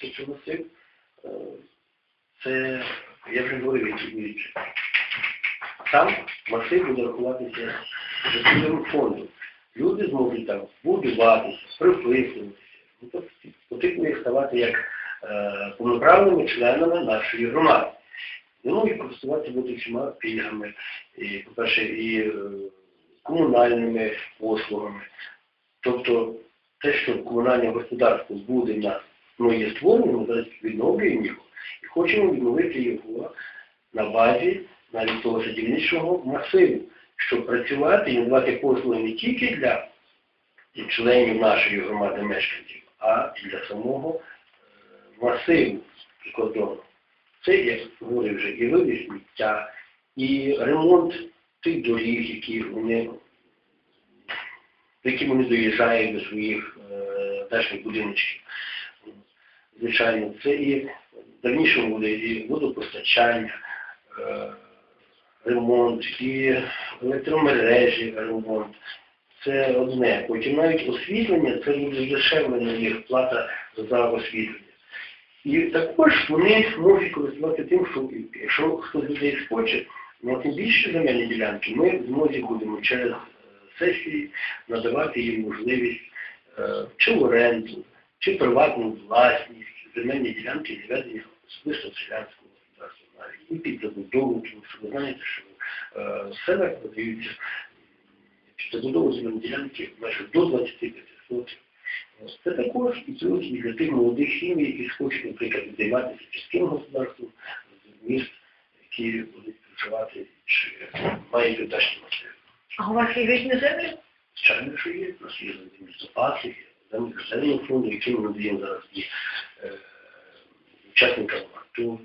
це це масив. Це, я вже говорив, які будуть. Там масив буде рахуватися житловим фондом. Люди зможуть там будуватися, приписуватися. Потрібно їх ставати як е, повноправними членами нашої громади. Ну і користуватися будуть всіма пільгами, і, по-перше, і е, комунальними послугами. Тобто те, що комунальне господарство буде нас, ну, є створеним, ми відновлюємо його і хочемо відновити його на базі навіть того садівничого масиву, щоб працювати і надавати послуги не тільки для членів нашої громади мешканців, а і для самого е, масиву кордону. Це, як говорив вже, і вивіз сміття, і ремонт тих доріг, які вони, до які вони доїжджають до своїх е, дачних будиночків. Звичайно, це і дальнішому буде і водопостачання, е, ремонт, і електромережі ремонт. Це одне. Потім навіть освітлення, це буде здешевлена їх плата за освітлення. І також вони можуть користуватися тим, що якщо хтось людей схоче, на тим більше земельні ділянки, ми в змозі будемо через сесії надавати їм можливість е, чи в оренду, чи приватну власність, земельні ділянки зведення особисто селянського господарства навіть і під забудову, тому що ви знаєте, що е, в селах подаються під забудову земельні ділянки майже до 25 сотень. Це також і плюс і для тих молодих сім'ї, які хочуть, наприклад, займатися сільським господарством з міст, які будуть працювати чи мають удачні масиви. А у вас є вічні землі? Звичайно, що є, у нас є запаси, землі зеленого фонду, які ми надаємо зараз і е, учасникам АТО,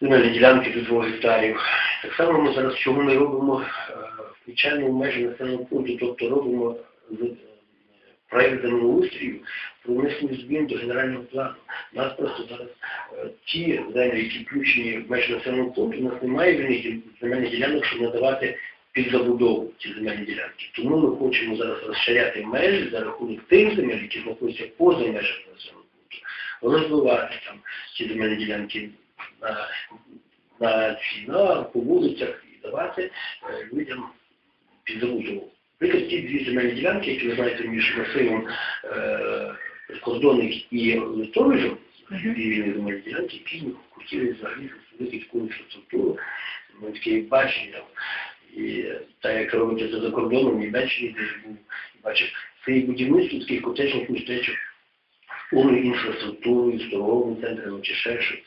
земельні ділянки до двох гектарів. Так само ми зараз, чому ми робимо, е, включаємо в межі населеного пункту, тобто робимо е, проект землеустрію про внесення змін до генерального плану. У нас просто зараз ті землі, які включені в межі населеного пункту, у нас немає земельних ділянок, щоб надавати під забудову ці земельні ділянки. Тому ми хочемо зараз розширяти межі за рахунок тих земель, які знаходяться поза межами населеного пункту, розвивати там ці земельні ділянки на, на, ці, на по вулицях і давати е, людям під забудову. Наприклад, ті дві земельні ділянки, які ви знаєте між масивом е, кордонних і литовищем, дві вільні земельні ділянки, які хотіли взагалі зробити таку інфраструктуру, ми такі бачення. І так як робиться це за кордоном, Німеччині теж був, бачив, це і будівництво таких котечних містечок, повною інфраструктурою, з торговими центрами чи ще щось.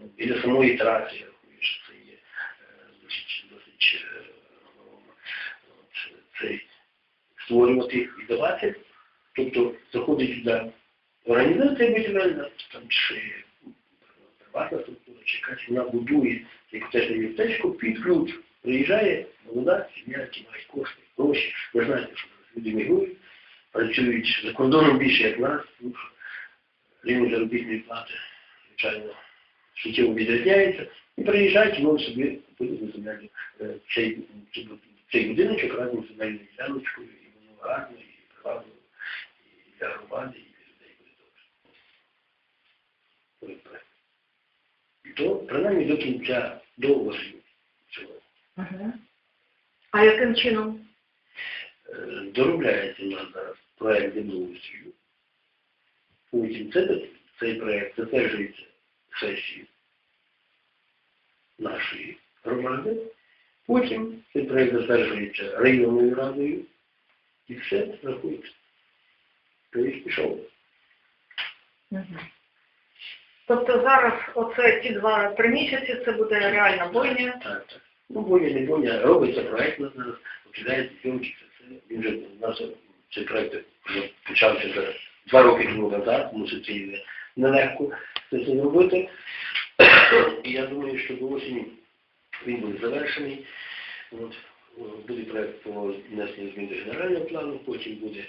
Ну, Біля самої траси, я рахую, що це є е, досить, досить е, ну, цей, створювати і давати. Тобто заходить сюди організація будівельна, там чи приватна структура, чи якась вона будує це котежне містечко під ключ. Приїжджає молода сім'я, які мають кошти, гроші. Ви знаєте, що люди мігрують, працюють за кордоном більше, як нас, тому що рівень заробітної плати, звичайно, суттєво відрізняється. І приїжджають, і собі купити на земельну е, цей, цей будиночок разом з земельною діляночкою, і воно гарно, і привабливо, і для громади, і для людей буде добре. Добре. То, принаймні до кінця, до осені цього. Угу. А яким чином? Е, доробляється у нас зараз проект землеустрою. Потім це, цей проект затверджується сесією нашої громади. Потім цей проект затверджується районною радою і все рахується. Тобто пішов. Угу. Тобто зараз оце ці два-три місяці це буде реальна бойня. Так, так. Ну, боня, не боня, робиться проект у нас зараз, починається зйомки, це. Він вже у нас цей проект вже почався два роки тому назад, тому що це є нелегко це зробити. І я думаю, що до осені він буде завершений. От, буде проект по внесенню змін до генерального плану, потім буде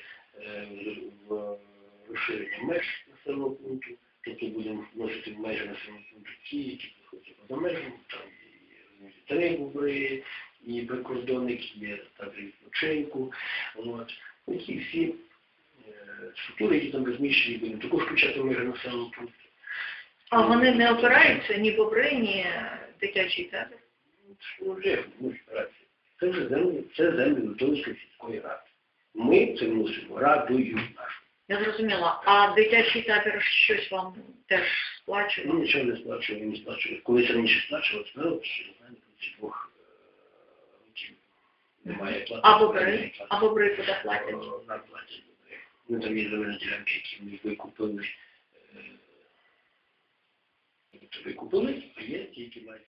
розширення меж населеного пункту, тобто будемо вносити в межі населеного пункту ті, які знаходяться поза межами, бубри, і прикордонник, є табір відпочинку. От. Такі всі е, структури, які там розміщені, будемо також включати межі населеного пункту. А вони не опираються ні бобри, ні дитячий театр? Ну, вже ну, операція. Це вже землі, це землі Литовської сільської ради. Ми це вносимо радою нашу. Я зрозуміла. А дитячий театр щось вам теж сплачує? нічого не сплачуємо, не сплачуємо. Колись раніше сплачували, не знаю, двох е, немає плати. А бобри? А бобри куди платять? Нам платять бобри. Ну там є земельні ділянки, які ми викупили. е, тобто Викупили, а є ті, які мають